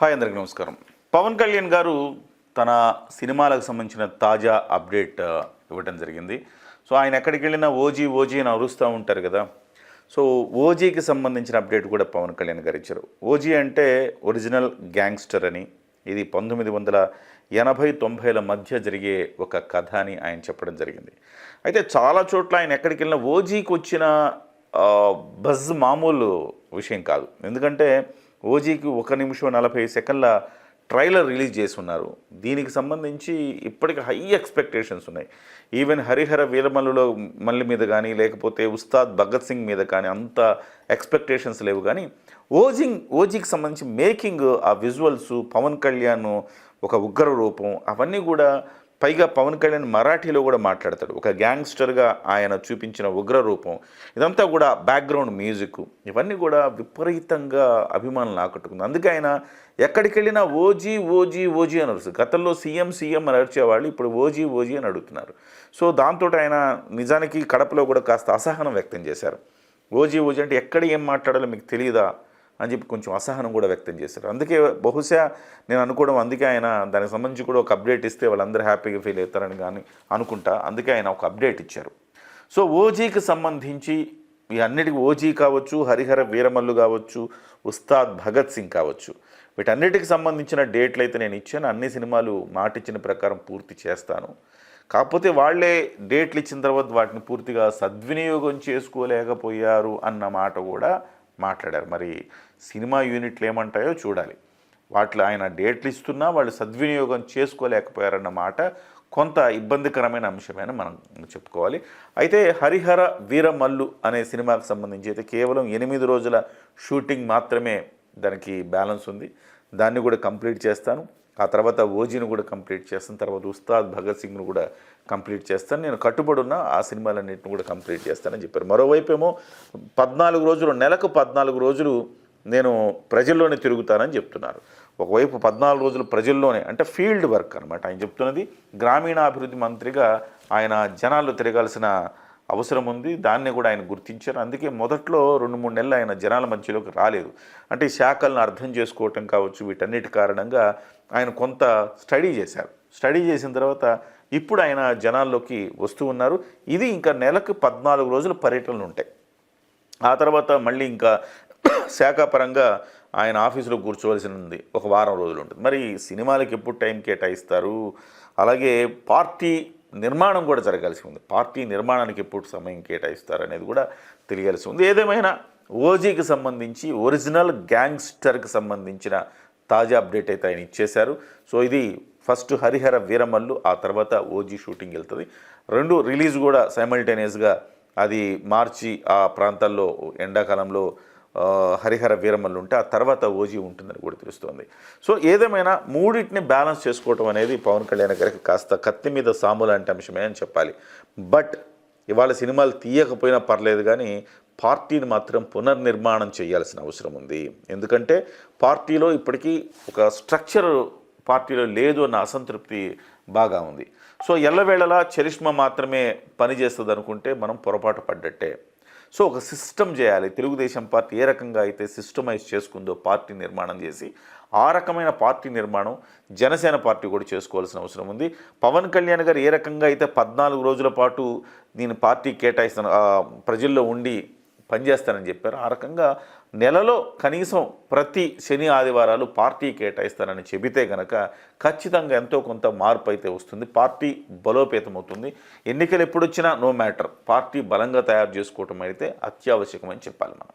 Hi అందరికి నమస్కారం. పవన్ కళ్యాణ్ గారు తన సినిమాలకు సంబంధించిన తాజా అప్డేట్ ఇవ్వడం జరిగింది. సో ఆయన ఎక్కడికి వెళ్ళినా ఓజీ ఓజీ అని అరుస్తూ ఉంటారు కదా. సో ఓజీకి సంబంధించిన అప్డేట్ కూడా పవన్ కళ్యాణ్ గారు ఇచ్చారు. ఓజీ అంటే ఒరిజినల్ గ్యాంగ్స్టర్ అని ఇది పంతొమ్మిది వందల ఎనభై తొంభైల మధ్య జరిగే ఒక కథ అని ఆయన చెప్పడం జరిగింది. అయితే చాలా చోట్ల ఆయన ఎక్కడికి వెళ్ళినా ఓజీకి వచ్చిన బజ్ మామూలు విషయం కాదు. ఎందుకంటే ఓజీకి ఒక నిమిషం నలభై సెకండ్ల ట్రైలర్ రిలీజ్ చేసి ఉన్నారు దీనికి సంబంధించి ఇప్పటికి హై ఎక్స్పెక్టేషన్స్ ఉన్నాయి. ఈవెన్ హరిహర వీరమల్లులో మల్లి మీద కానీ లేకపోతే ఉస్తాద్ భగత్ సింగ్ మీద కానీ అంత ఎక్స్పెక్టేషన్స్ లేవు. కానీ ఓజింగ్ ఓజీకి సంబంధించి మేకింగ్ ఆ విజువల్స్ పవన్ కళ్యాణ్ ఒక ఉగ్ర రూపం అవన్నీ కూడా పైగా పవన్ కళ్యాణ్ మరాఠీలో కూడా మాట్లాడతాడు. ఒక గ్యాంగ్స్టర్గా ఆయన చూపించిన ఉగ్ర రూపం ఇదంతా కూడా బ్యాక్గ్రౌండ్ మ్యూజిక్. ఇవన్నీ కూడా విపరీతంగా అభిమానులు ఆకట్టుకుంది. అందుకే ఆయన ఎక్కడికి వెళ్ళినా ఓజీ ఓజీ ఓజీ అని అరుస్తుంది గతంలో సీఎం సీఎం అని అరిచేవాళ్ళు ఇప్పుడు ఓజీ ఓజీ అని అడుగుతున్నారు. సో దాంతో ఆయన నిజానికి కడపలో కూడా కాస్త అసహనం వ్యక్తం చేశారు. ఓజీ ఓజీ అంటే ఎక్కడ ఏం మాట్లాడాలో మీకు తెలియదా అని చెప్పి కొంచెం అసహనం కూడా వ్యక్తం చేశారు. అందుకే బహుశా నేను అనుకోవడం అందుకే ఆయన దానికి సంబంధించి కూడా ఒక అప్డేట్ ఇస్తే వాళ్ళందరూ హ్యాపీగా ఫీల్ అవుతారని కానీ అనుకుంటా. అందుకే ఆయన ఒక అప్డేట్ ఇచ్చారు. సో ఓజీకి సంబంధించి ఈ అన్నిటికీ ఓజీ కావచ్చు హరిహర వీరమల్లు కావచ్చు ఉస్తాద్ భగత్ సింగ్ కావచ్చు. వీటన్నిటికి సంబంధించిన డేట్లు అయితే నేను ఇచ్చాను. అన్ని సినిమాలు మాటిచ్చిన ప్రకారం పూర్తి చేస్తాను. కాకపోతే వాళ్ళే డేట్లు ఇచ్చిన తర్వాత వాటిని పూర్తిగా సద్వినియోగం చేసుకోలేకపోయారు అన్న మాట కూడా మాట్లాడారు. మరి సినిమా యూనిట్లు ఏమంటాయో చూడాలి. వాటిలో ఆయన డేట్లు ఇస్తున్నా వాళ్ళు సద్వినియోగం చేసుకోలేకపోయారన్న మాట కొంత ఇబ్బందికరమైన అంశమైన మనం చెప్పుకోవాలి. అయితే హరిహర వీరమల్లు అనే సినిమాకు సంబంధించి అయితే కేవలం ఎనిమిది రోజుల షూటింగ్ మాత్రమే దానికి బ్యాలెన్స్ ఉంది. దాన్ని కూడా కంప్లీట్ చేస్తాను. ఆ తర్వాత ఓజీని కూడా కంప్లీట్ చేస్తాను. తర్వాత ఉస్తాద్ భగత్ సింగ్ను కూడా కంప్లీట్ చేస్తాను. నేను కట్టుబడి ఉన్న ఆ సినిమాలన్నింటిని కూడా కంప్లీట్ చేస్తానని చెప్పారు. మరోవైపు ఏమో పద్నాలుగు రోజులు నెలకు పద్నాలుగు రోజులు నేను ప్రజల్లోనే తిరుగుతానని చెప్తున్నారు. ఒకవైపు పద్నాలుగు రోజులు ప్రజల్లోనే అంటే ఫీల్డ్ వర్క్ అనమాట ఆయన చెప్తున్నది గ్రామీణాభివృద్ధి మంత్రిగా ఆయన జనాల్లో తిరగాల్సిన అవసరం ఉంది దాన్ని కూడా ఆయన గుర్తించారు. అందుకే మొదట్లో రెండు మూడు నెలలు ఆయన జనాల మధ్యలోకి రాలేదు. అంటే శాఖలను అర్థం చేసుకోవటం కావచ్చు వీటన్నిటి కారణంగా ఆయన కొంత స్టడీ చేశారు. స్టడీ చేసిన తర్వాత ఇప్పుడు ఆయన జనాల్లోకి వస్తూ ఉన్నారు. ఇది ఇంకా నెలకు పద్నాలుగు రోజులు పర్యటనలు ఉంటాయి. ఆ తర్వాత మళ్ళీ ఇంకా శాఖాపరంగా ఆయన ఆఫీసులో కూర్చోవలసింది ఒక వారం రోజులు ఉంటుంది మరి సినిమాలకు ఎప్పుడు టైం కేటాయిస్తారు? అలాగే పార్టీ నిర్మాణం కూడా జరగాల్సి ఉంది. పార్టీ నిర్మాణానికి ఎప్పుడు సమయం కేటాయిస్తారు అనేది కూడా తెలియాల్సి ఉంది. ఏదేమైనా ఓజీకి సంబంధించి ఒరిజినల్ గ్యాంగ్స్టర్కి సంబంధించిన తాజా అప్డేట్ అయితే ఆయన ఇచ్చేశారు. సో ఇది ఫస్ట్ హరిహర వీరమల్లు ఆ తర్వాత ఓజీ షూటింగ్ వెళ్తుంది. రెండు రిలీజ్ కూడా సైమల్టేనియస్గా అది మార్చి ఆ ప్రాంతాల్లో ఎండాకాలంలో హరిహర వీరమల్లు ఉంటే ఆ తర్వాత ఓజీ ఉంటుందని కూడా తెలుస్తోంది. సో ఏదేమైనా మూడింటిని బ్యాలెన్స్ చేసుకోవటం అనేది పవన్ కళ్యాణ్ గారికి కాస్త కత్తి మీద సాము లాంటి అంశమే అని చెప్పాలి. బట్ ఇవాళ సినిమాలు తీయకపోయినా పర్లేదు కానీ పార్టీని మాత్రం పునర్నిర్మాణం చేయాల్సిన అవసరం ఉంది. ఎందుకంటే పార్టీలో ఇప్పటికీ ఒక స్ట్రక్చర్ పార్టీలో లేదు అన్న అసంతృప్తి బాగా ఉంది. సో ఎల్లవేళలా చరిష్మా మాత్రమే పనిచేస్తుంది అనుకుంటే మనం పొరపాటు పడ్డట్టే. సో ఒక సిస్టమ్ చేయాలి. తెలుగుదేశం పార్టీ ఏ రకంగా అయితే సిస్టమైజ్ చేసుకుందో పార్టీ నిర్మాణం చేసి ఆ రకమైన పార్టీ నిర్మాణం జనసేన పార్టీ కూడా చేసుకోవాల్సిన అవసరం ఉంది. పవన్ కళ్యాణ్ గారు ఏ రకంగా అయితే పద్నాలుగు రోజుల పాటు నేను పార్టీ కేటాయిస్తున్న ప్రజల్లో ఉండి పనిచేస్తానని చెప్పారు. ఆ రకంగా నెలలో కనీసం ప్రతి శని ఆదివారాలు పార్టీ కేటాయిస్తానని చెబితే గనక ఖచ్చితంగా ఎంతో కొంత మార్పు అయితే వస్తుంది. పార్టీ బలోపేతం అవుతుంది. ఎన్నికలు ఎప్పుడొచ్చినా నో మ్యాటర్. పార్టీ బలంగా తయారు చేసుకోవటం అయితే అత్యావశ్యకమని చెప్పాలి మనం.